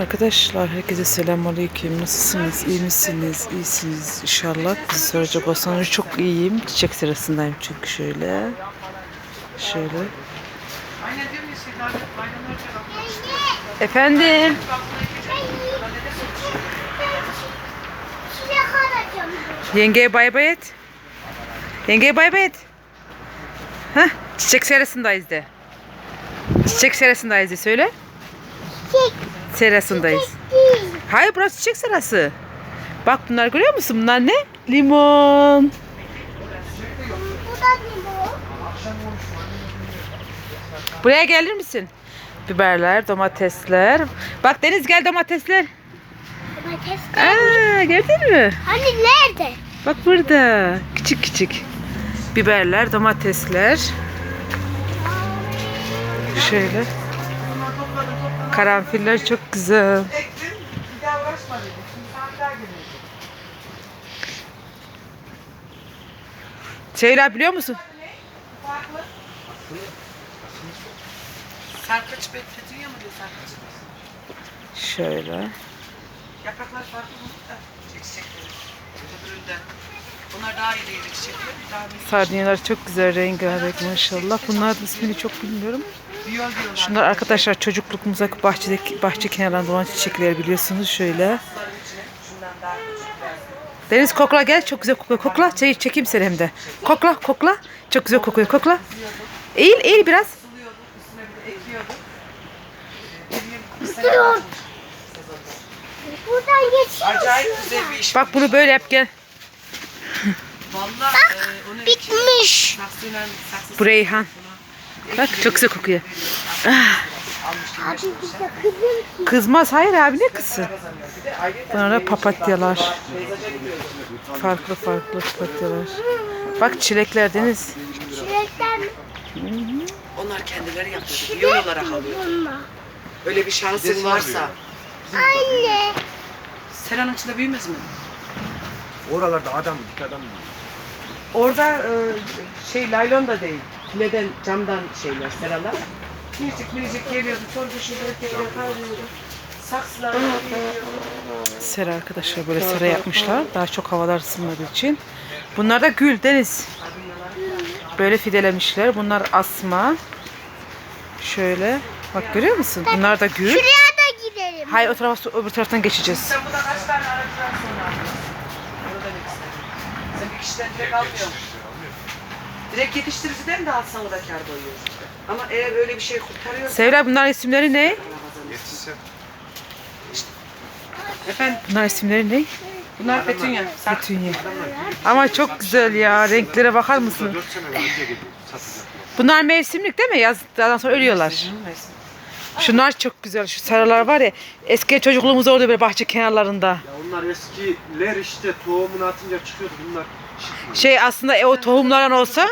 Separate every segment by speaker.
Speaker 1: Arkadaşlar herkese selamünaleyküm. Nasılsınız? İyi misiniz? İyisiniz inşallah. Bizi soracak olsanız çok iyiyim. Çiçek sırasındayım çünkü şöyle. Şöyle. Efendim. Yengeye bay bay et. Yengeye bay bay et. Hah, çiçek serasındayız de. Çiçek serasındayız de söyle. Serasındayız. Hayır burası çiçek serası. Bak bunlar görüyor musun? Bunlar ne? Limon. Buraya gelir misin? Biberler, domatesler. Bak Deniz gel domatesler.
Speaker 2: Domates.
Speaker 1: Aa, gördün mü?
Speaker 2: Hani nerede?
Speaker 1: Bak burada. Küçük küçük. Biberler, domatesler. Şöyle. Karanfiller çok güzel. Şeyler biliyor musun?
Speaker 3: Sarkıç bekletiyor mu sarkıç?
Speaker 1: Şöyle.
Speaker 3: Yapraklar farklı mı da çiçekleri. Öbüründen. Bunlar daha iyi değil çiçekler. Daha bir
Speaker 1: Sardunyalar çok güzel rengarenk maşallah. Bunların ismini çok bilmiyorum. Şunlar arkadaşlar çocuklukumuza bahçedeki bahçe kenarlarında olan çiçekler biliyorsunuz şöyle. Deniz kokla gel çok güzel kokuyor. Kokla çayı çekeyim seni hem de. Kokla kokla. Çok güzel kokuyor kokla. Eğil eğil biraz.
Speaker 2: Buradan geçiyor.
Speaker 1: Bak bunu böyle yap gel.
Speaker 3: Vallahi e,
Speaker 2: Bitmiş.
Speaker 1: Bu Reyhan. Bak çok güzel kokuyor. Ah. Kızmaz hayır abi ne
Speaker 3: ayrıca
Speaker 1: Bunlar da papatyalar. Farklı farklı papatyalar. Bak çilekler Deniz.
Speaker 2: Çilekten
Speaker 3: Onlar kendileri yapıyor. Biyol olarak alıyor. Öyle bir şansın varsa.
Speaker 2: Anne.
Speaker 3: Seranın içinde büyümez mi?
Speaker 4: Oralarda adam, dik adam.
Speaker 3: Orada e, şey laylon da değil. Fileden, camdan şeyler, seralar. Biricik biricik geliyordu. Sonra şurada tekrar kavruluyordu. Saksılar
Speaker 1: Sera arkadaşlar böyle sera yapmışlar. Daha çok havalar ısınmadığı için. Bunlar da gül Deniz. Böyle fidelemişler. Bunlar asma. Şöyle. Bak görüyor musun? Bunlar da gül.
Speaker 2: Şuraya da gidelim.
Speaker 1: Hayır o tarafa öbür taraftan geçeceğiz.
Speaker 3: Sen burada kaç tane aracıdan sonra? Orada? Sen bir kişiden direkt almıyorsun. Direkt yetiştiriciden de alsan o da kar koyuyor. Ama eğer öyle bir şey kurtarıyorsa...
Speaker 1: Sevra bunların isimleri ne?
Speaker 4: Yetişse.
Speaker 3: Efendim,
Speaker 1: Bunlar isimleri ne?
Speaker 3: bunlar petunya.
Speaker 1: Petunya. Ama çok güzel ya. Renklere bakar mısın?
Speaker 4: 4 sene önce geliyor. Satacak.
Speaker 1: Bunlar mevsimlik değil mi? Yazdan sonra ölüyorlar. Şunlar çok güzel. Şu sarılar var ya. Eski çocukluğumuz orada böyle bahçe kenarlarında.
Speaker 4: Ya onlar eskiler işte tohumunu atınca çıkıyordu bunlar. Çıkmıyor.
Speaker 1: Şey aslında e, o tohumlardan olsa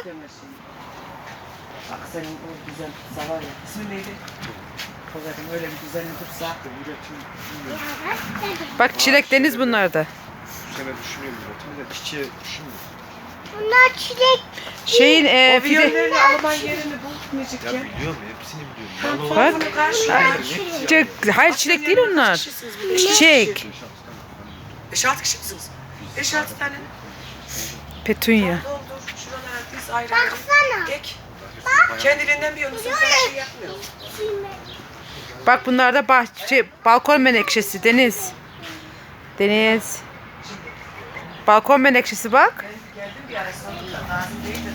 Speaker 3: Bak senin o güzel kıza var ya. İsmi neydi? Kızarım öyle bir güzel
Speaker 4: bilmiyorum.
Speaker 1: bak çilek deniz bunlar da.
Speaker 4: Bu sene düşünüyorum de çiçeği düşünmüyorum.
Speaker 2: Bunlar çilek.
Speaker 1: Şeyin e,
Speaker 3: O
Speaker 1: fide
Speaker 3: Alman yerini bulmayacak
Speaker 4: Ya
Speaker 3: ya.
Speaker 4: biliyorum hepsini biliyorum.
Speaker 1: Bak.
Speaker 3: Karşılıyor.
Speaker 1: çiçek, hayır çilek değil onlar. Çiçek.
Speaker 3: Beş altı kişi misiniz? Beş altı tane.
Speaker 1: Petunya.
Speaker 3: Doldur. Şuralara diz ayrı.
Speaker 2: Baksana.
Speaker 3: Ek. Kendiliğinden bir yolunu ben şey yapmıyorum.
Speaker 1: Bak bunlar da bahçe, balkon menekşesi Deniz. Deniz. Balkon menekşesi bak.
Speaker 3: Geldim bir ara sonunda. Nazım değil dedim.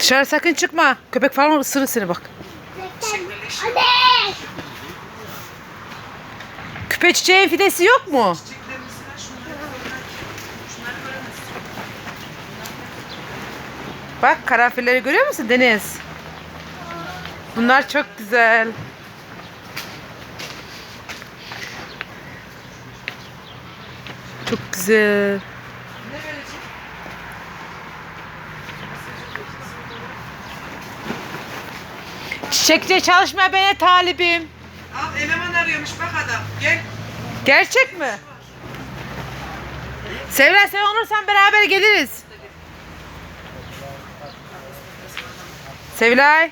Speaker 1: Dışarı sakın çıkma. Köpek falan ısırır seni bak.
Speaker 2: Anne.
Speaker 1: Küpe çiçeğin fidesi yok mu? Bak karanfilleri görüyor musun Deniz? Bunlar çok güzel. Çok güzel.
Speaker 3: Ne verecek?
Speaker 1: Çiçekçi çalışmaya ben de talibim.
Speaker 3: Al eleman arıyormuş bak adam. Gel.
Speaker 1: Gerçek mi? Sevra sen olursan beraber geliriz. Sevilay.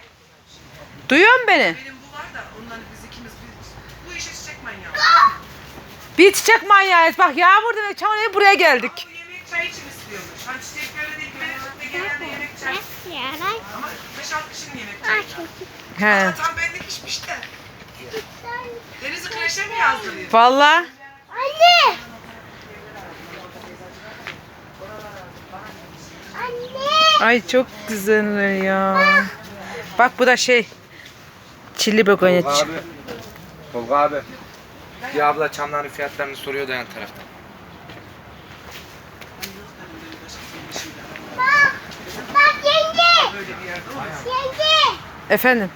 Speaker 1: Duyuyor musun beni?
Speaker 3: Benim bu var da ondan biz ikimiz biz, bu işe çiçek manyağı.
Speaker 1: Bir çiçek manyağıyız. Bak yağmur demek çamur buraya geldik.
Speaker 3: Bu yemek çay için istiyormuş. Hani çiçek böyle değil. De genelde yemek çay.
Speaker 2: Yaray.
Speaker 3: Ama 5-6 kişinin yemek çayı.
Speaker 1: He.
Speaker 3: Ama tam benlik işmiş de. Deniz'i kreşe mi yazdırıyor?
Speaker 1: Vallahi.
Speaker 2: Anne. Anne.
Speaker 1: Ay çok güzel ya. Bak bu da şey. Çilli begonya
Speaker 5: Tolga abi. Tolga abi. Bir abla çamların fiyatlarını soruyor da yan tarafta.
Speaker 2: Bak. Bak yenge. Yenge.
Speaker 1: Efendim.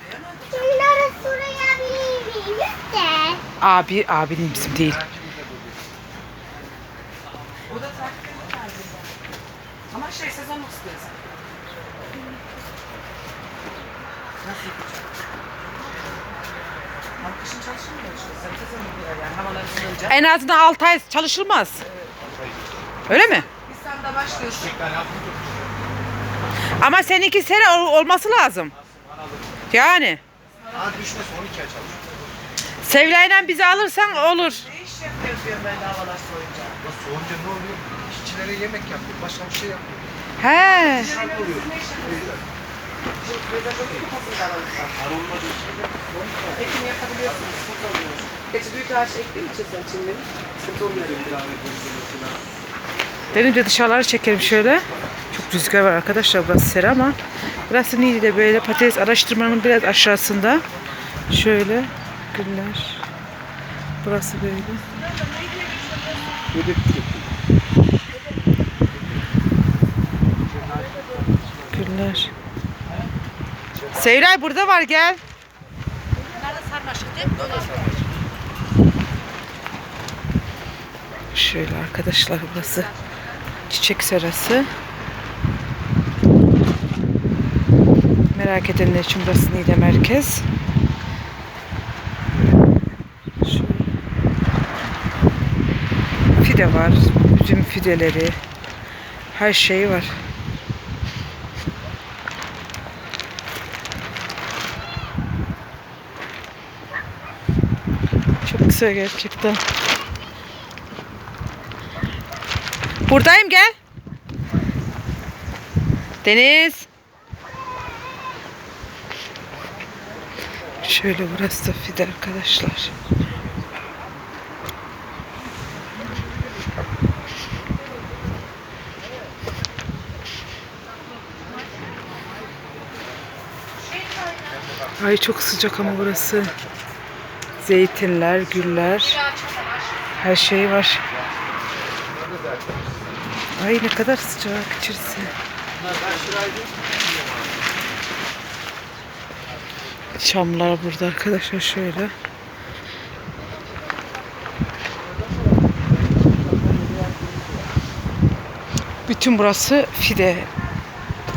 Speaker 2: Şunları sorabilir miyim de?
Speaker 1: Abi, abinin bizim değil.
Speaker 3: O da tarzında. Ama şey sezonluk istiyorsan. Nasıl? Ama kışın çalışılmıyor işte. Sen sezonluk bir yer yani. Havalar ısınınca.
Speaker 1: En azından 6 ay çalışılmaz. Öyle mi?
Speaker 3: Nisan'da başlıyorsun.
Speaker 1: Ama seninki sene ol- olması lazım. Yani.
Speaker 5: Hadi düşmesin 12 ay çalış.
Speaker 1: Sevilay'la bizi alırsan olur.
Speaker 3: Ne iş yapıyoruz diyorum ben de havalar soğuyunca.
Speaker 5: Ya soğunca ne oluyor? İşçilere yemek yapıyor. Başka bir şey yapmıyor.
Speaker 1: He.
Speaker 3: Siz ne iş yapıyorsunuz? Ekim yapabiliyorsunuz. Sıkıntı olmuyor. Gerçi büyük ağaç ektiğim için sen çimleri sıkıntı olmuyor.
Speaker 1: Dedim de dışarıları çekelim şöyle. Çok rüzgar var arkadaşlar burası sera ama burası Niğde'de böyle patates araştırmanın biraz aşağısında. Şöyle güller. Burası böyle. Güller. Sevilay burada var gel. Şöyle arkadaşlar burası çiçek serası. Merak edenler için burası Niğde Merkez. Şöyle. Fide var. Üzüm fideleri. Her şey var. Çok güzel gerçekten. Buradayım gel. Deniz. Şöyle burası da fide arkadaşlar. Ay çok sıcak ama burası. Zeytinler, güller. Her şey var. Ay ne kadar sıcak içerisi. Çamlar burada arkadaşlar şöyle. Bütün burası fide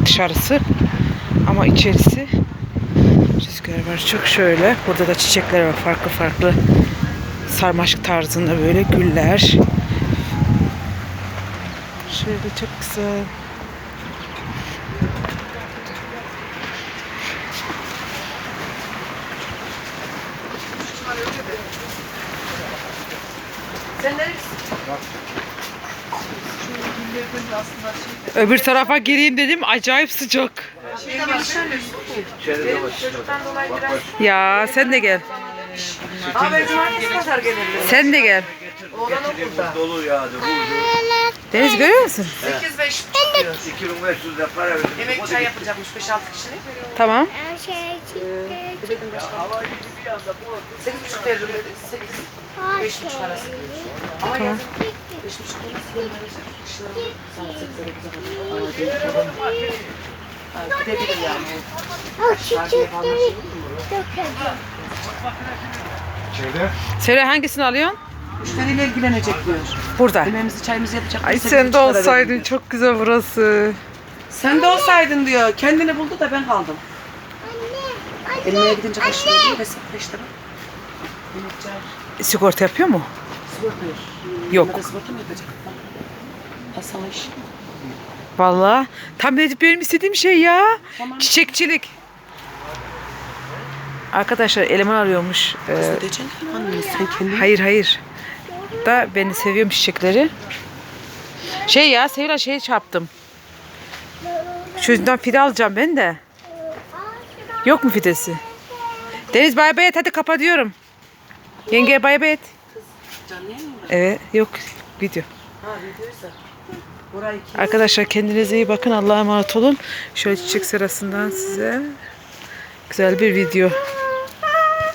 Speaker 1: dışarısı ama içerisi rüzgar var çok şöyle. Burada da çiçekler var farklı farklı sarmaşık tarzında böyle güller. Şöyle çok güzel. Öbür tarafa gireyim dedim acayip sıcak. Ya sen de gel. Sen de gel. Deniz görüyor musun?
Speaker 3: 8 ve 3 tutuyor.
Speaker 6: 2500 de para.
Speaker 3: Yemek çay yapacakmış 5-6 kişilik.
Speaker 1: Tamam.
Speaker 2: Her çıktı.
Speaker 3: Dedim başka. 8,5 verdim dedi. 8. 5,5 arası. Ama yazın 5,5 arası gönderecek. Kışları saat 8'e 9'a kadar. Ama değil. Ha, Gidebilir yani.
Speaker 2: O çiçekleri dökeceğim.
Speaker 5: Şeyde.
Speaker 1: Söyle hangisini alıyorsun?
Speaker 3: Müşteriyle ilgilenecek diyor.
Speaker 1: Burada.
Speaker 3: Yemeğimizi çayımızı yapacak.
Speaker 1: Ay sen de olsaydın çok güzel burası.
Speaker 3: Sen de olsaydın diyor. Kendini buldu da ben kaldım. Elmeye gidince kaç lira diyor? Hesap 5 lira. Yemek çay.
Speaker 1: Sigorta yapıyor mu?
Speaker 3: Yok. Asal iş.
Speaker 1: Vallahi tam Necip benim istediğim şey ya.
Speaker 3: Tamam.
Speaker 1: Çiçekçilik. Arkadaşlar eleman arıyormuş. Ee, hayır hayır. Da beni seviyorum çiçekleri. Şey ya Sevil şey çarptım. Şu yüzden fide alacağım ben de. Yok mu fidesi? Deniz bay bay et hadi kapatıyorum. Yenge bay bay et.
Speaker 3: Canlı yayın mı?
Speaker 1: Evet yok video.
Speaker 3: Ha videoysa. Burayı kim?
Speaker 1: Arkadaşlar kendinize iyi bakın. Allah'a emanet olun. Şöyle çiçek sırasından size güzel bir video.